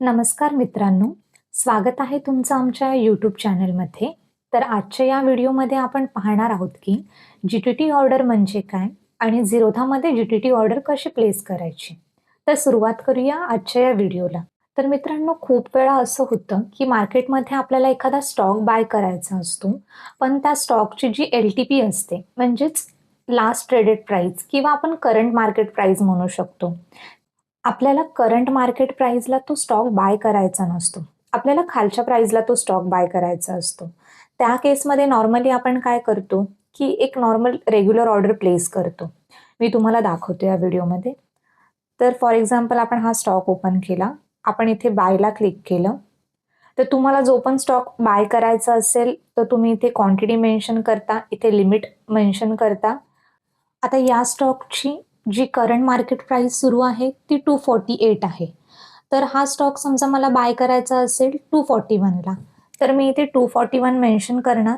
नमस्कार मित्रांनो स्वागत आहे तुमचं आमच्या यूट्यूब चॅनलमध्ये तर आजच्या या व्हिडिओमध्ये आपण पाहणार आहोत की जी टी टी ऑर्डर म्हणजे काय आणि झिरोधामध्ये जी टी टी ऑर्डर कशी प्लेस करायची. तर सुरुवात करूया आजच्या या व्हिडिओला. तर मित्रांनो खूप वेळा असं होतं की मार्केटमध्ये आपल्याला एखादा स्टॉक बाय करायचा असतो पण त्या स्टॉकची जी एल टी पी असते म्हणजेच लास्ट ट्रेडेड प्राईस किंवा आपण करंट मार्केट प्राईस म्हणू शकतो. आपल्याला करंट मार्केट प्राईजला तो स्टॉक बाय करायचा नसतो. आपल्याला खालच्या प्राईजला तो स्टॉक बाय करायचा असतो. त्या केसमध्ये नॉर्मली आपण काय करतो की एक नॉर्मल रेग्युलर ऑर्डर प्लेस करतो. मी तुम्हाला दाखवतो या व्हिडिओमध्ये तर फॉर एक्झाम्पल आपण हा स्टॉक ओपन केला. आपण इथे बायला क्लिक केलं. तर तुम्हाला जो पण स्टॉक बाय करायचा असेल तर तुम्ही इथे क्वांटिटी मेन्शन करता इथे लिमिट मेन्शन करता. आता या स्टॉकची जी करंट मार्केट प्राइस सुरू आहे ती टू फोर्टी एट आहे. तर हा स्टॉक समजा मला बाय करायचा असेल टू फॉर्टी वनला तर मी इथे टू फॉर्टी वन मेन्शन करणार.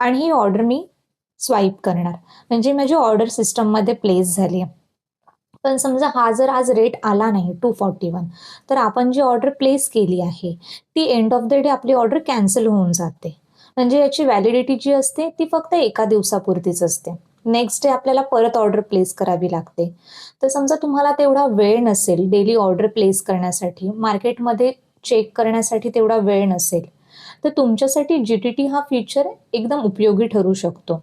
आणि ही ऑर्डर मी स्वाईप करणार. म्हणजे माझी ऑर्डर सिस्टममध्ये प्लेस झाली आहे. पण समजा हा जर आज रेट आला नाही टू फॉर्टी वन तर आपण जी ऑर्डर प्लेस केली आहे ती एंड ऑफ द डे आपली ऑर्डर कॅन्सल होऊन जाते. म्हणजे याची व्हॅलिडिटी जी असते ती फक्त एका दिवसापुरतीच असते. नेक्स्ट डे आपल्याला परत ऑर्डर प्लेस करावी लागते. तर समजा तुम्हाला तेवढा वेळ नसेल डेली ऑर्डर प्लेस करण्यासाठी मार्केटमध्ये चेक करण्यासाठी तेवढा वेळ नसेल तर तुमच्यासाठी जी टी टी हा फीचर एकदम उपयोगी ठरू शकतो.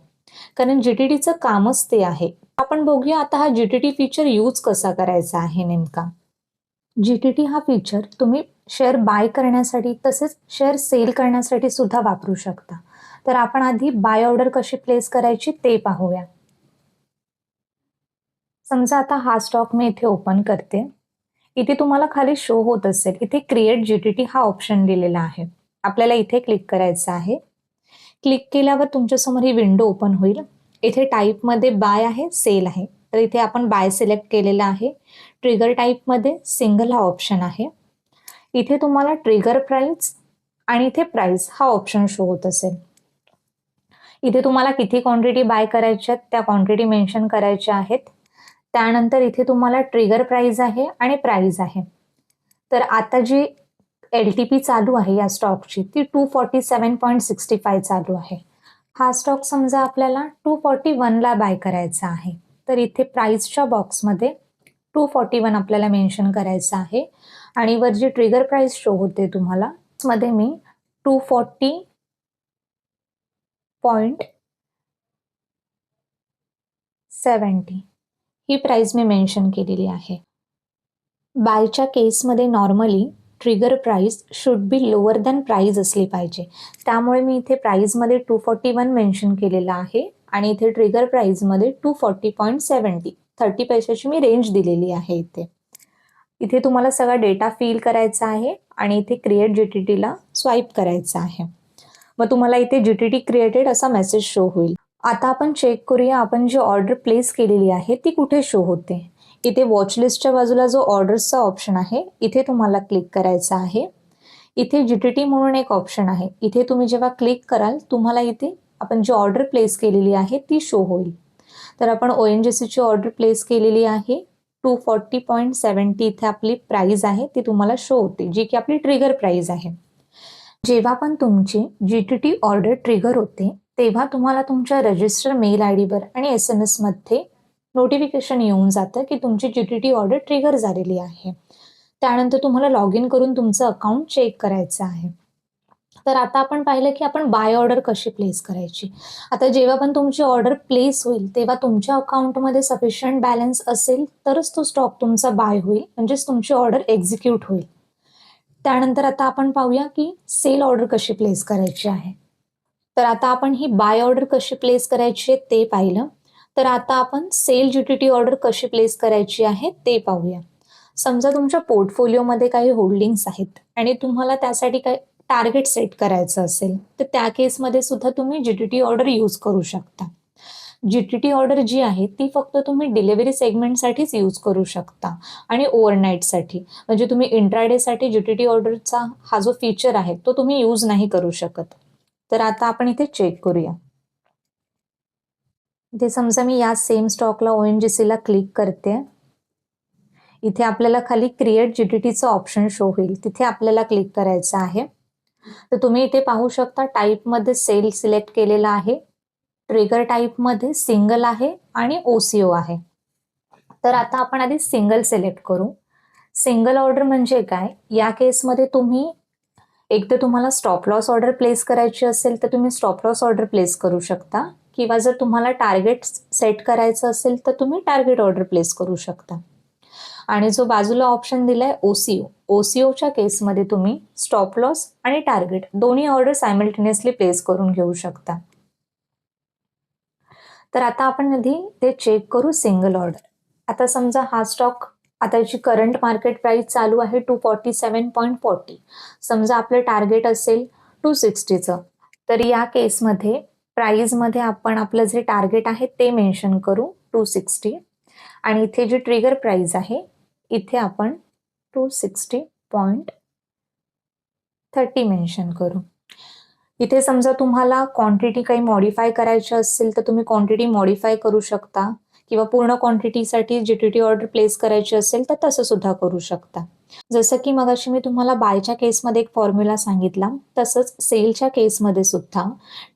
कारण जी टी टीचं कामच ते आहे. आपण बघूया आता हा G T T feature use कसा करायचा आहे नेमका. जी टी टी हा फीचर तुम्ही शेअर बाय करण्यासाठी तसेच शेअर सेल करण्यासाठी सुद्धा वापरू शकता. तर आपण आधी बाय ऑर्डर कशी प्लेस करायची ते पाहूया. समजा आता हा स्टॉक मी इथे ओपन करते. इथे तुम्हाला खाली शो होत असेल. इथे क्रिएट जी टी टी हा ऑप्शन दिलेला आहे. आपल्याला इथे क्लिक करायचं आहे. क्लिक केल्यावर तुमच्यासमोर ही विंडो ओपन होईल. इथे टाईपमध्ये बाय आहे सेल आहे. तर इथे आपण बाय सिलेक्ट केलेला आहे. ट्रिगर टाईपमध्ये सिंगल हा ऑप्शन आहे. इथे तुम्हाला ट्रिगर प्राईस आणि इथे प्राइस हा ऑप्शन शो होत असेल. इथे तुम्हाला किती क्वांटिटी बाय करायच्या आहेत त्या क्वांटिटी मेन्शन करायच्या आहेत. त्यानंतर इथे तुम्हाला ट्रिगर प्राइस आहे आणि प्राइस आहे. तर आता जी एल टी पी चालू आहे या स्टॉकची ती two forty seven point sixty five चालू आहे. हा स्टॉक समजा आपल्याला टू फॉर्टी वनला बाय करायचा आहे. तर इथे प्राइसच्या बॉक्समध्ये टू फॉर्टी वन आपल्याला मेन्शन करायचं आहे. आणि वर जी ट्रिगर प्राइस शो होते तुम्हाला मध्ये मी टू फॉर्टी पॉइंट सेवन्टी ही प्राईज मी मेन्शन केलेली आहे. बायच्या केसमध्ये normally trigger price should be lower than price असली पाहिजे. त्यामुळे मी इथे प्राईजमध्ये टू फॉर्टी वन मेन्शन केलेलं आहे आणि इथे ट्रिगर प्राईजमध्ये two forty point seventy thirty पैशाची मी रेंज दिलेली आहे इथे. इथे तुम्हाला सगळा डेटा फिल करायचा आहे आणि इथे क्रिएट जी टी टीला स्वाईप करायचा आहे. मग तुम्हाला इथे जी टी टी क्रिएटेड असा मेसेज शो होईल. आता आपण चेक करूया आपण जी ऑर्डर प्लेस केलेली आहे ती कुठे शो होते? इथे वॉचलिस्टच्या बाजूला जो ऑर्डर्सचा ऑप्शन आहे इथे तुम्हाला क्लिक करायचा आहे. इथे जी टी टी म्हणून एक ऑप्शन आहे. इथे तुम्ही जेव्हा क्लिक कराल तुम्हाला इथे आपण जी ऑर्डर प्लेस केलेली आहे ती शो होईल. तर आपण ओ एन जी सीची ऑर्डर प्लेस केलेली आहे. टू फॉर्टी पॉईंट सेवन्टी इथे आपली प्राईज आहे ती तुम्हाला शो होते जी की आपली ट्रिगर प्राईज आहे. जेव्हा पण तुमची G T T order trigger होते तेव्हा तुम्हाला तुमच्या रजिस्टर मेल आय डीवर आणि एस एम एसमध्ये नोटिफिकेशन येऊन जातं की तुमची G T T order trigger झालेली आहे. त्यानंतर तुम्हाला लॉग इन करून तुमचं अकाउंट चेक करायचं आहे. तर आता आपण पाहिलं की आपण बाय ऑर्डर कशी प्लेस करायची. आता जेव्हा पण तुमची ऑर्डर प्लेस होईल तेव्हा तुमच्या अकाउंटमध्ये सफिशियंट बॅलन्स असेल तरच तो स्टॉक तुमचा बाय होईल म्हणजेच तुमची ऑर्डर एक्झिक्यूट होईल. त्यानंतर आता आपण पाहूया की सेल ऑर्डर कशी प्लेस करायची आहे. तर आता आपण ही बाय ऑर्डर कशी प्लेस करायची आहे ते पाहिलं. तर आता आपण sell G T T order कशी प्लेस करायची आहे ते पाहूया. समजा तुमच्या पोर्टफोलिओमध्ये काही होल्डिंग्स आहेत आणि तुम्हाला त्यासाठी काही टार्गेट सेट करायचं असेल तर त्या केसमध्ये सुद्धा तुम्ही G T T order use करू शकता. जी टी टी ऑर्डर जी आहे ती फक्त तुम्ही डिलिव्हरी सेगमेंटसाठीच यूज करू शकता आणि ओव्हरनाईटसाठी म्हणजे तुम्ही इंट्राडेसाठी जी टी टी ऑर्डरचा हा जो फीचर आहे तो तुम्ही यूज नाही करू शकत. तर आता आपण इथे चेक करूया. इथे समजा मी या सेम स्टॉकला ओ एन जी सीला क्लिक करते. इथे आपल्याला खाली क्रिएट जी टी टीचं ऑप्शन शो होईल. तिथे आपल्याला क्लिक करायचं आहे. तर तुम्ही इथे पाहू शकता टाईपमध्ये सेल सिलेक्ट केलेला आहे. ट्रिगर टाईपमध्ये सिंगल आहे आणि ओसीओ आहे. तर आता आपण आधी सिंगल सिलेक्ट करू. सिंगल ऑर्डर म्हणजे काय? या केसमध्ये तुम्ही एक तर तुम्हाला स्टॉप लॉस ऑर्डर प्लेस करायची असेल तर तुम्ही स्टॉप लॉस ऑर्डर प्लेस करू शकता. किंवा जर तुम्हाला टार्गेट सेट करायचं असेल तर तुम्ही टार्गेट ऑर्डर प्लेस करू शकता. आणि जो बाजूला ऑप्शन दिलाय ओसीओ ओसीओच्या केसमध्ये तुम्ही स्टॉप लॉस आणि टार्गेट दोन्ही ऑर्डर सायमल्टेनियसली प्लेस करून घेऊ शकता. तर आता आपण आधी ते चेक करू सिंगल ऑर्डर आता समजा हा स्टॉक आता जी करंट मार्केट प्राईस चालू आहे two forty seven point forty समजा आपलं टार्गेट असेल टू सिक्स्टीचं तर या केसमध्ये प्राईजमध्ये आपण आपलं जे टार्गेट आहे ते मेन्शन करू टू सिक्स्टी आणि इथे जी ट्रिगर प्राईज आहे इथे आपण two sixty point thirty mention करू. इथे समजा तुम्हाला क्वांटिटी काही मॉडीफाय करायची असेल तर तुम्ही क्वांटिटी मॉडीफाय करू शकता. किंवा पूर्ण क्वांटिटीसाठी G T T order place करायची असेल तर तसं सुद्धा करू शकता. जसं की मगाशी मी तुम्हाला बायच्या केसमध्ये एक फॉर्म्युला सांगितला तसंच सेलच्या केसमध्ये सुद्धा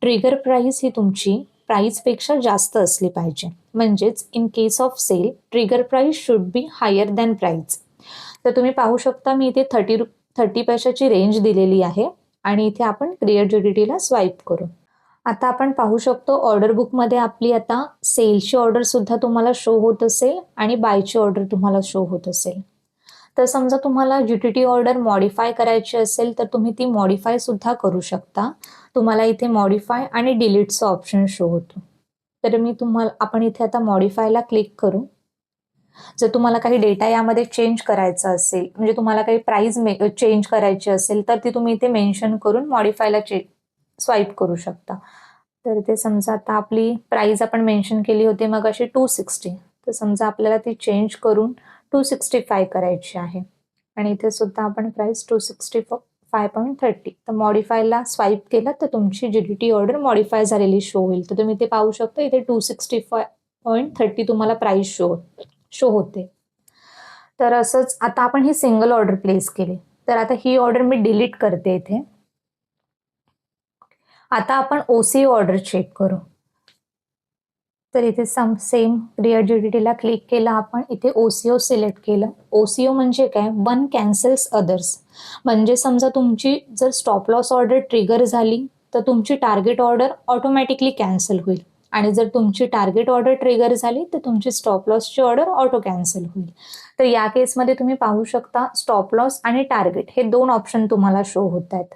ट्रिगर प्राईस ही तुमची प्राईसपेक्षा जास्त असली पाहिजे. म्हणजेच in case of sell trigger price should be higher than price तर तुम्ही पाहू शकता मी इथे थर्टी रु थर्टी पैशाची रेंज दिलेली आहे. आणि इथे आपण क्रिएट जीडीटीला स्वाईप करू. आता आपण पाहू शकतो ऑर्डर बुकमध्ये आपली आता सेलची ऑर्डर सुद्धा तुम्हाला शो होत असेल आणि बायची ऑर्डर तुम्हाला शो होत असेल. तर समजा तुम्हाला G T T order modify करायची असेल तर तुम्ही ती मॉडिफाय सुद्धा करू शकता. तुम्हाला इथे मॉडिफाय आणि डिलीटचं ऑप्शन शो होतो. तर मी तुम्हाला आपण इथे आता मॉडिफायला क्लिक करू. जर तुम्हाला काही डेटा यामध्ये चेंज करायचा असेल म्हणजे तुम्हाला काही प्राईज चेंज करायची असेल तर ती तुम्ही इथे मेन्शन करून मॉडिफायला चे स्वाईप करू शकता. तर ते समजा आता आपली प्राईज आपण मेन्शन केली होती मग अशी टू सिक्स्टी तर समजा आपल्याला ती चेंज करून टू सिक्स्टी फाय करायची आहे. आणि इथे सुद्धा आपण price two sixty five point thirty तर मॉडिफायला स्वाईप केलं तर तुमची G D T order modify झालेली शो होईल. तर तुम्ही ते पाहू शकता इथे two sixty five point thirty तुम्हाला प्राईस शो शो होते. तर असंच आता आपण ही सिंगल ऑर्डर प्लेस केली. तर आता ही ऑर्डर मी डिलीट करते इथे. आता आपण ओसी ऑर्डर चेक करू. तर इथे सम सेम क्रिएट क्लिक केलं आपण. इथे ओसीओ सिलेक्ट केलं. ओसीओ म्हणजे काय? वन कॅन्सल्स अदर्स म्हणजे समजा तुमची जर स्टॉप लॉस ऑर्डर ट्रिगर झाली तर तुमची टार्गेट ऑर्डर ऑटोमॅटिकली कॅन्सल होईल. आणि जर तुमची टार्गेट ऑर्डर ट्रिगर झाली तर तुमची स्टॉप लॉसची ऑर्डर ऑटो कॅन्सल होईल. तर या केसमध्ये तुम्ही पाहू शकता स्टॉप लॉस आणि टार्गेट हे दोन ऑप्शन तुम्हाला शो होत आहेत.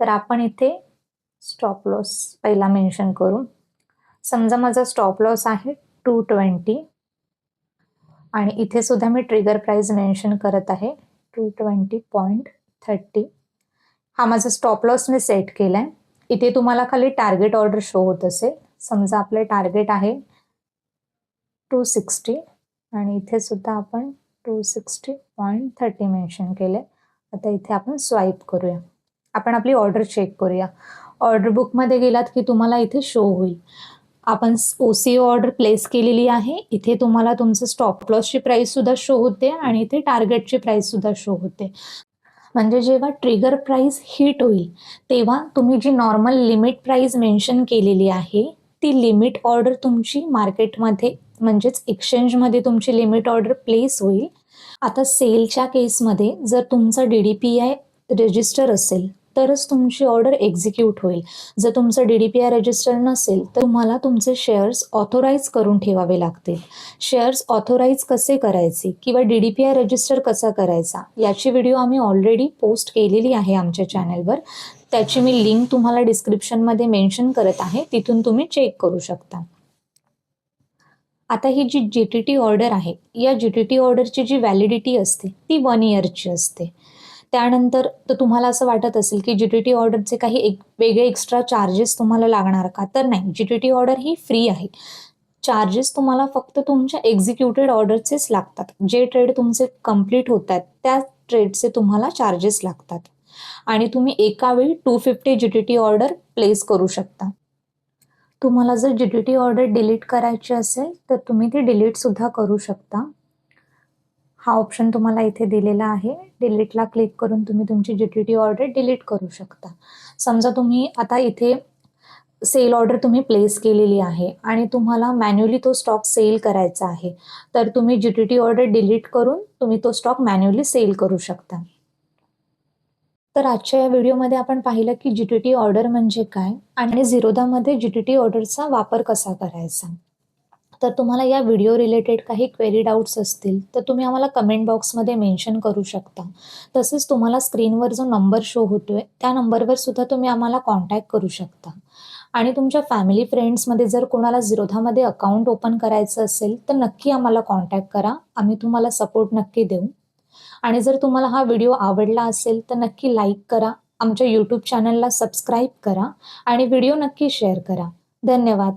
तर आपण इथे स्टॉप लॉस पहिला मेन्शन करू. समजा माझा स्टॉप लॉस आहे टू ट्वेंटी आणि इथे सुद्धा मी ट्रिगर प्राईज मेन्शन करत आहे टू ट्वेंटी पॉईंट थर्टी हा माझा स्टॉप लॉस मी सेट केला आहे इथे तुम्हाला खाली टार्गेट ऑर्डर शो होत असेल. समजा आपले टार्गेट आहे टू सिक्स्टी आणि इथे सुद्धा आपण two sixty point thirty mention केले. आता इथे आपण स्वाईप करूया. आपण आपली ऑर्डर चेक करूया. ऑर्डर बुकमध्ये गेलात की तुम्हाला इथे शो होईल. आपण ओ सी ऑर्डर प्लेस केलेली आहे. इथे तुम्हाला तुमचं स्टॉप लॉसची प्राईससुद्धा शो होते आणि इथे टार्गेटची प्राईससुद्धा शो होते. म्हणजे जेव्हा ट्रिगर प्राईस हिट होईल तेव्हा तुम्ही जी नॉर्मल लिमिट प्राईस मेन्शन केलेली आहे ती लिमिट ऑर्डर तुमची मार्केटमध्ये म्हणजेच एक्सचेंजमध्ये तुमची लिमिट ऑर्डर प्लेस होईल. आता सेलच्या केसमध्ये जर तुमचं D D P I register असेल तरच तुमची ऑर्डर एक्झिक्यूट होईल. जर तुमचं D D P I register नसेल तर तुम्हाला तुमचे शेअर्स ऑथोराईज करून ठेवावे लागतील. शेअर्स ऑथोराईज कसे करायचे किंवा D D P I register कसा करायचा याची व्हिडिओ आम्ही ऑलरेडी पोस्ट केलेली आहे आमच्या चॅनलवर त्याची मी लिंक तुम्हाला डिस्क्रिप्शनमध्ये मेन्शन करत आहे तिथून तुम्ही चेक करू शकता. आता ही जी जी टी टी ऑर्डर आहे या जी टी टी ऑर्डरची जी व्हॅलिडिटी असते ती वन इयरची असते. त्यानंतर तर तुम्हाला असं वाटत असेल की जी टी टी ऑर्डरचे काही एक वेगळे एक्स्ट्रा चार्जेस तुम्हाला लागणार का? तर नाही. जी टी टी ऑर्डर ही फ्री आहे. चार्जेस तुम्हाला फक्त तुमच्या एक्झिक्युटेड ऑर्डरचेच लागतात. जे ट्रेड तुमचे कंप्लीट होत आहेत त्या ट्रेडचे तुम्हाला चार्जेस लागतात. आणि तुम्ही एका वेळी two fifty G T T order place करू शकता. तुम्हाला जर G T T order delete करायची असेल तर तुम्ही ती डिलीट सुद्धा करू शकता. हा ऑप्शन तुम्हाला इथे दिलेला आहे. डिलीटला क्लिक करून तुम्ही तुमची G T T order delete करू शकता. समजा तुम्ही आता इथे सेल ऑर्डर तुम्ही प्लेस केलेली आहे आणि तुम्हाला मॅन्युअली तो स्टॉक सेल करायचा आहे. तर तुम्ही G T T order delete करून तुम्ही तो स्टॉक मॅन्युअली सेल करू शकता. तर आजच्या या व्हिडिओमध्ये आपण पाहिलं की जी टी टी ऑर्डर म्हणजे काय आणि झिरोदामध्ये जी टी टी ऑर्डरचा वापर कसा करायचा. तर तुम्हाला या व्हिडिओ रिलेटेड काही क्वेरी डाऊट्स असतील तर तुम्ही आम्हाला कमेंट बॉक्समध्ये मेन्शन करू शकता. तसेच तुम्हाला स्क्रीनवर जो नंबर शो होतोय त्या नंबरवर सुद्धा तुम्ही आम्हाला कॉन्टॅक्ट करू शकता. आणि तुमच्या फॅमिली फ्रेंड्समध्ये जर कोणाला झिरोधामध्ये अकाउंट ओपन करायचं असेल तर नक्की आम्हाला कॉन्टॅक्ट करा. आम्ही तुम्हाला सपोर्ट नक्की देऊ. आणि जर तुम्हाला हा व्हिडिओ आवडला असेल तर नक्की लाईक करा. आमच्या यूट्यूब चॅनलला सबस्क्राईब करा. आणि व्हिडिओ नक्की शेअर करा. धन्यवाद.